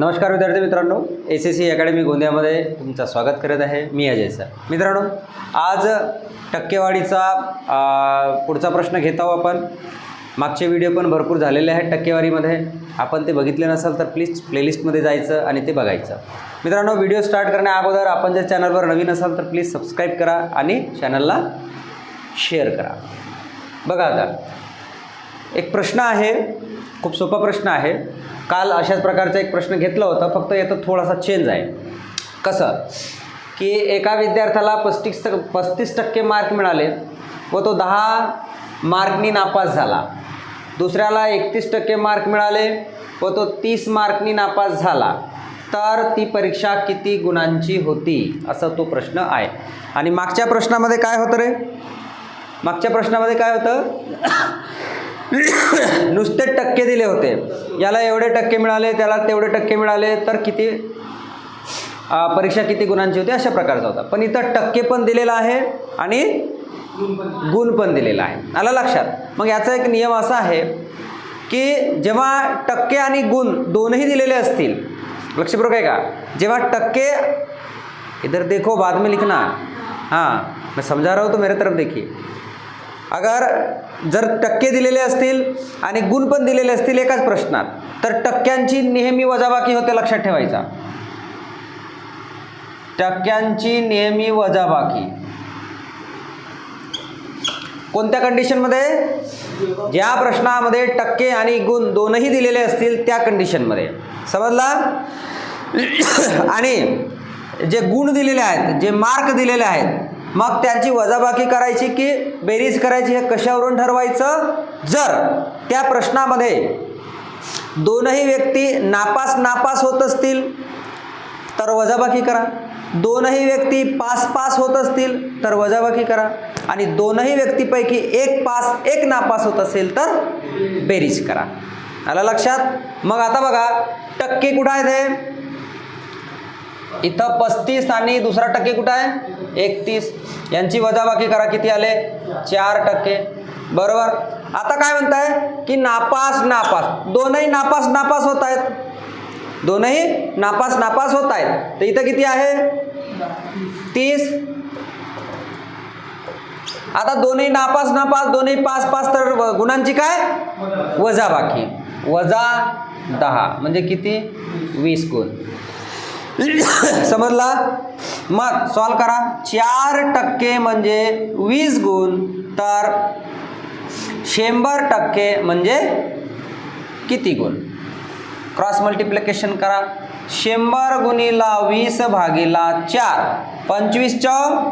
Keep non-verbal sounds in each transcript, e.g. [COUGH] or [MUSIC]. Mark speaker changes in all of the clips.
Speaker 1: नमस्कार विद्यार्थी मित्रांनो एस एस सी अकॅडमी गोंदियामध्ये तुमचं स्वागत करत आहे. मी अजय सर. मित्रांनो आज टक्केवारीचा पुढचा प्रश्न घेत आहोत आपण. मागचे व्हिडिओ पण भरपूर झालेले आहेत टक्केवारीमध्ये. आपण ते बघितले नसाल तर प्लीज प्लेलिस्टमध्ये जायचं आणि ते बघायचं. मित्रांनो व्हिडिओ स्टार्ट करण्या अगोदर आपण जर चॅनलवर नवीन असाल तर प्लीज सबस्क्राईब करा आणि चॅनलला शेअर करा. बघा आता. एक प्रश्न आहे. खूप सोपा प्रश्न आहे. काल अशाच प्रकारचा एक प्रश्न घेतला होता. फक्त याचा थोडासा चेंज आहे. कसं? की एका विद्यार्थ्याला पस्तीस पस्तीस टक्के मार्क मिळाले व तो दहा मार्कनी नापास झाला. दुसऱ्याला एकतीस टक्के मार्क मिळाले व तो तीस मार्कनी नापास झाला. तर ती परीक्षा किती गुणांची होती? असा तो प्रश्न आहे. आणि मागच्या प्रश्नामध्ये काय होतं रे? मागच्या प्रश्नामध्ये काय होतं? [COUGHS] नुसते टक्के दिले होते. याला एवढे टक्के मिळाले त्याला तेवढे टक्के मिळाले तर किती? परीक्षा किती गुणांची होती? अशा प्रकारचा होता. पण इथं टक्के पण दिलेला आहे आणि गुण पण दिलेला आहे. आला लक्षात? मग याचा एक नियम असा आहे की जेव्हा टक्के आणि गुण दोनही दिलेले असतील लक्षपूर्वक आहे का? जेव्हा टक्के इधर देखो बाद में लिखना. हाँ मैं समझा रहा हूँ तो मेरे तरफ देखिए अगर जर टक्के दिलेले असतील आणि गुण पण दिलेले असतील एकाच प्रश्नात तर टक्क्यांची नेहमी वजाबाकी होते लक्षात ठेवायचा. टक्क्यांची नेहमी वजाबाकी. कोणत्या कंडिशनमध्ये ज्या प्रश्नामध्ये टक्के आणि गुण दोनही दिलेले असतील त्या कंडिशनमध्ये समजला? [COUGHS] आणि जे गुण दिलेले आहेत जे मार्क दिलेले आहेत मग त्यांची वजाबाकी करायची की बेरीज करायची हे कशावरून ठरवायचं? जर त्या प्रश्नामध्ये दोनही व्यक्ती नापास नापास होत असतील तर वजाबाकी करा. दोनही व्यक्ती पास पास होत असतील तर वजाबाकी करा. आणि दोनही व्यक्तीपैकी एक पास एक नापास होत असेल तर बेरीज करा. आला लक्षात? मग आता बघा टक्के कुठं आहेत हे? इथं पस्तीस आणि दुसरा टक्के कुठं आहे? एकतीस. यांची वजाबाकी करा किती आले? चार टक्के. बरोबर? आता काय म्हणताय? की नापास नापास. दोनही नापास नापास होत आहेत. दोनही नापास नापास होत आहेत. तर इथं किती आहे? तीस. आता दोन्ही नापास नापास दोन्ही पास पाच तर व- गुणांची काय? वजाबाकी. वजा दहा. म्हणजे किती? वीस गुण. [COUGHS] समजला? मग सॉल्व करा. चार टक्के म्हणजे वीस गुण तर शंभर टक्के म्हणजे किती गुण? क्रॉस मल्टिप्लिकेशन करा. शंभर गुणीला वीस भागीला चार. पंचवीस चौ?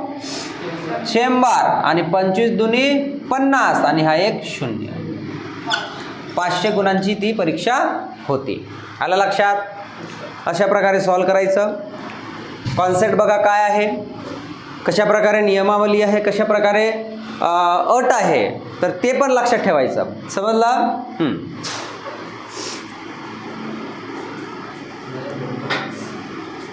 Speaker 1: शंभर. आणि पंचवीस दुनी पन्नास. आणि हा एक शून्य. पाचशे गुणांची ती परीक्षा होती. आलं लक्षात? अशा प्रकारे सॉल्व करायचं. कॉन्सेप्ट बघा काय आहे. कशा प्रकारे नियमावली आहे कशा प्रकारे अट आहे तर ते पण लक्षात ठेवायचं. समजला?